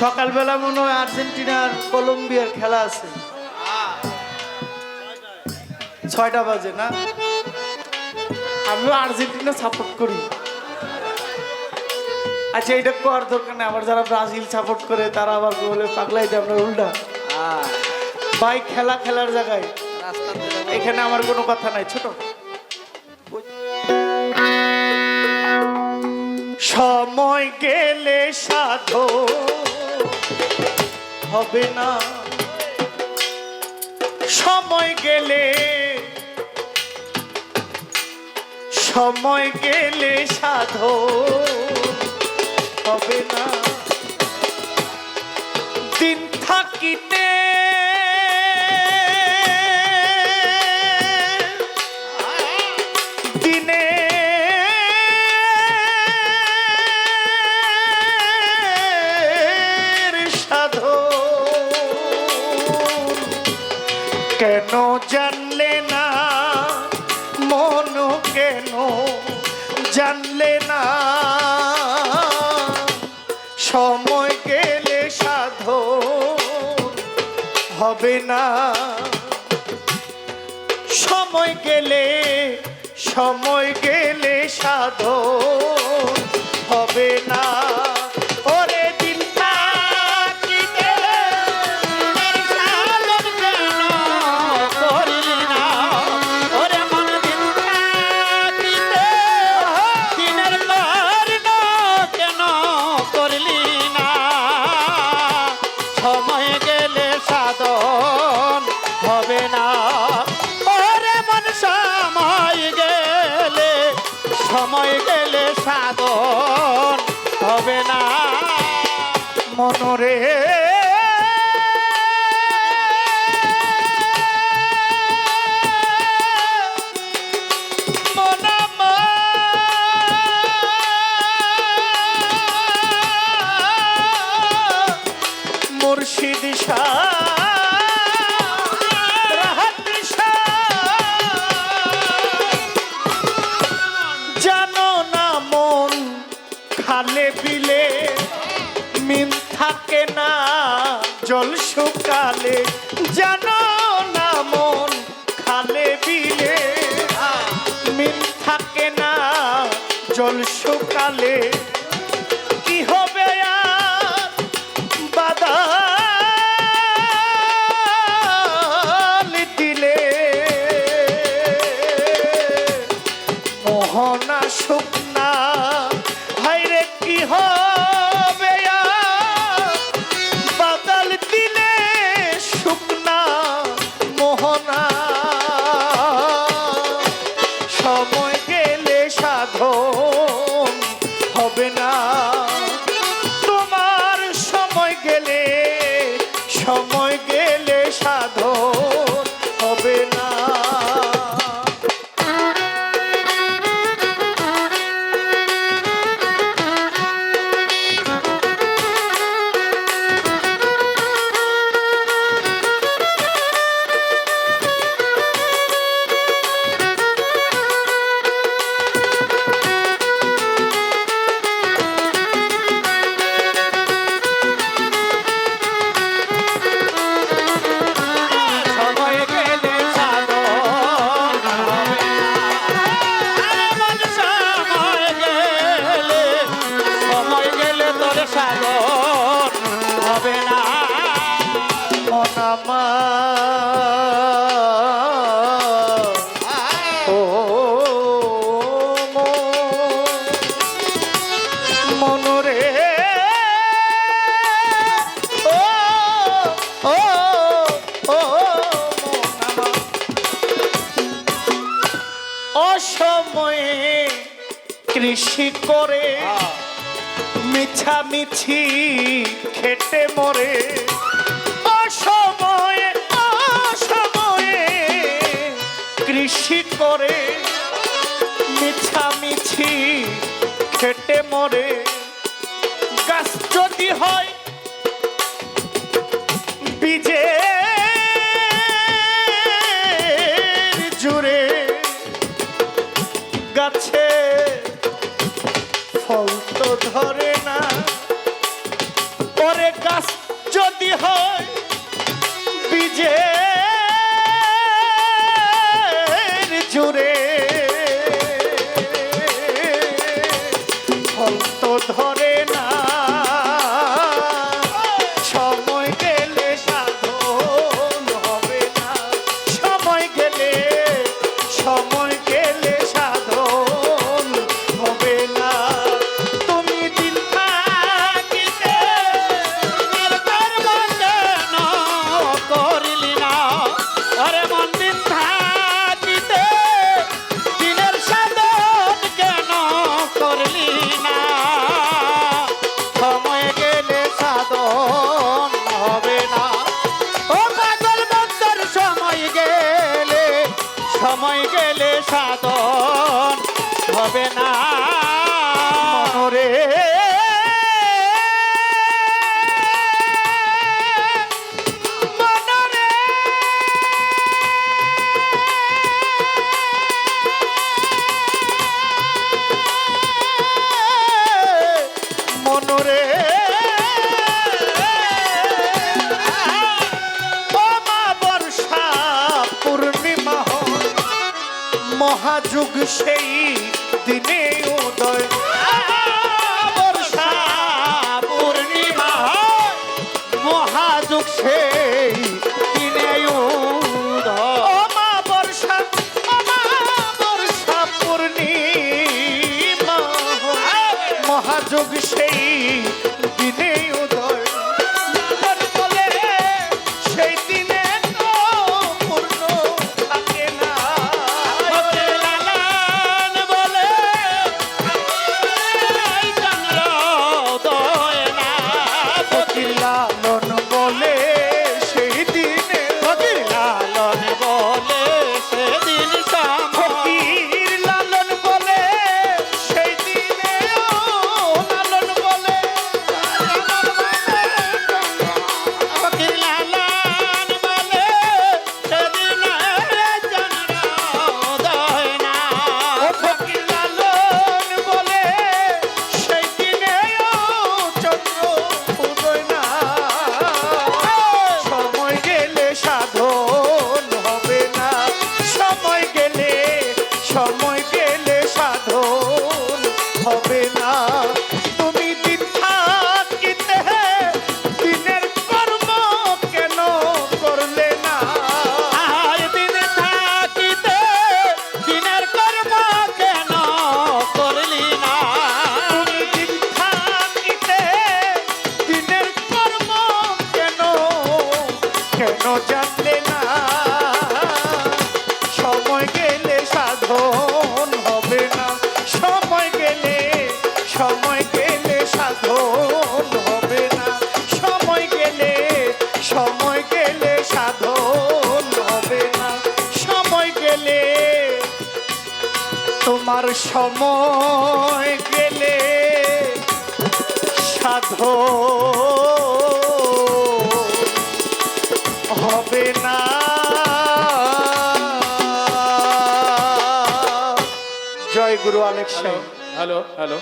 সকালবেলা মনে হয় আর্জেন্টিনার কলম্বিয়ার খেলা আছে। ছয়টা বাজে, না? আমিও আর্জেন্টিনা সাপোর্ট করি। আচ্ছা এটা কর দরকার নেই। আবার যারা ব্রাজিল সাপোর্ট করে, তারা আবার বলে, পাগলাই যে আমরা উল্টা। ভাই, খেলা খেলার জায়গায়। এখানে আমার কোনো কথা নাই, ছোট। সময় গেলে সাধো। হবে না। সময় গেলে সময় গেলে সাধো হবে না। দিন থাকিতে জানলে না। সময় গেলে সাধো হবে না। সময় গেলে সময় গেলে সাধো করে শুকালে জানো না মন খালে বিলে। মিন থাকে না জল শুকালে। কি হবে আর বাদাল দিলে মোহনা শুকনা হাইরে কি হবে না অসময়ে কৃষি করে মিছামিছি খেটে মরে। অসময়ে অসময়ে কৃষি করে মিছামিছি খেটে মরে। গাছ যদি হয় বীজে ধরে না। পরে গাছ যদি হয় বিজে সময় গেলে সাধন হবে না। সেই দিনে উদয়। বর্ষা পূর্ণিমা মহাযুগ সেই দিনে মহাযুগ সেই দিনে love. come on. সময় গেলে সাধন হবে না। সময় গেলে সময় গেলে সাধন হবে না। সময় গেলে, তোমার সময় গেলে সাধ হবে না। জয় গুরু অনেক হ্যালো হ্যালো।